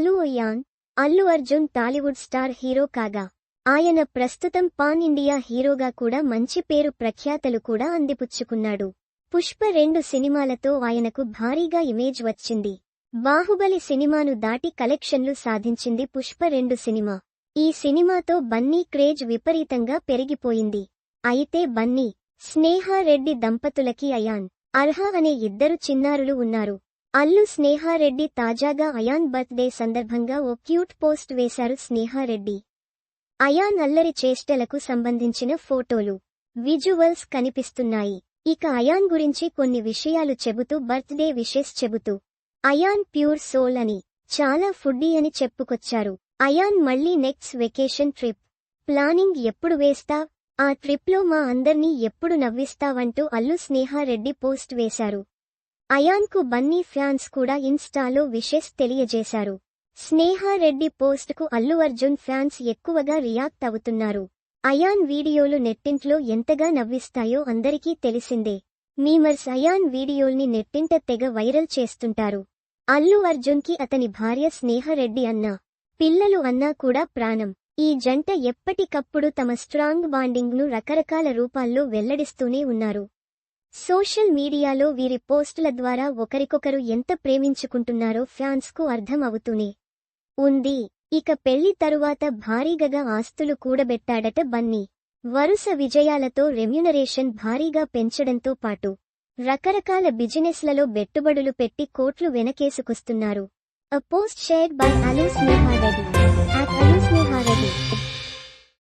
అలు Ayaan Allu Arjun Tollywood star hero కాగా ఆయన ప్రస్తుతం పాన్ ఇండియా హీరోగా కూడా మంచి పేరు ప్రఖ్యాతలు కూడా అందిపుచ్చుకున్నాడు. పుష్ప రెండు సినిమాలతో ఆయనకు భారీగా ఇమేజ్ వచ్చింది. బాహుబలి సినిమాను దాటి కలెక్షన్లు సాధించింది పుష్ప రెండు సినిమా. ఈ సినిమాతో బన్నీ క్రేజ్ విపరీతంగా పెరిగిపోయింది. అయితే బన్నీ స్నేహారెడ్డి దంపతులకి అయాన్ అర్హ అనే ఇద్దరు చిన్నారులు ఉన్నారు. అల్లు స్నేహారెడ్డి తాజాగా అయాన్ బర్త్డే సందర్భంగా ఓ క్యూట్ పోస్ట్ వేశారు స్నేహారెడ్డి. అయాన్ అల్లరి చేష్టలకు సంబంధించిన ఫోటోలు విజువల్స్ కనిపిస్తున్నాయి. ఇక అయాన్ గురించి కొన్ని విషయాలు చెబుతూ బర్త్డే విషెస్ చెబుతూ అయాన్ ప్యూర్ సోల్ అని చాలా ఫుడ్డీ అని చెప్పుకొచ్చారు. అయాన్ మళ్ళీ నెక్స్ట్ వెకేషన్ ట్రిప్ ప్లానింగ్ ఎప్పుడు వేస్తా ఆ ట్రిప్లో మా అందర్నీ ఎప్పుడు నవ్విస్తావంటూ అల్లు స్నేహారెడ్డి పోస్ట్ వేశారు. అయాన్కు బన్నీ ఫ్యాన్స్ కూడా ఇన్స్టాలో విషెస్ తెలియజేశారు. స్నేహారెడ్డి పోస్ట్కు అల్లు అర్జున్ ఫ్యాన్స్ ఎక్కువగా రియాక్ట్ అవుతున్నారు. అయాన్ వీడియోలు నెట్టింట్లో ఎంతగా నవ్విస్తాయో అందరికీ తెలిసిందే. మీమర్స్ అయాన్ వీడియోల్ని నెట్టింట తెగ వైరల్ చేస్తుంటారు. అల్లు అర్జున్కి అతని భార్య స్నేహరెడ్డి అన్నా పిల్లలు అన్నా కూడా ప్రాణం. ఈ జంట ఎప్పటికప్పుడు తమ స్ట్రాంగ్ బాండింగ్ను రకరకాల రూపాల్లో వెల్లడిస్తూనే ఉన్నారు. సోషల్ మీడియాలో వీరి పోస్టుల ద్వారా ఒకరికొకరు ఎంత ప్రేమించుకుంటున్నారో ఫ్యాన్స్కు అర్థం అవుతూనే ఉంది. ఇక పెళ్ళి తరువాత భారీగగా ఆస్తులు కూడబెట్టాడట బన్నీ. వరుస విజయాలతో రెమ్యునరేషన్ భారీగా పెంచడంతో పాటు రకరకాల బిజినెస్లలో పెట్టుబడులు పెట్టి కోట్లు వెనకేసుకొస్తున్నారు. అ post shared by Alu Sneha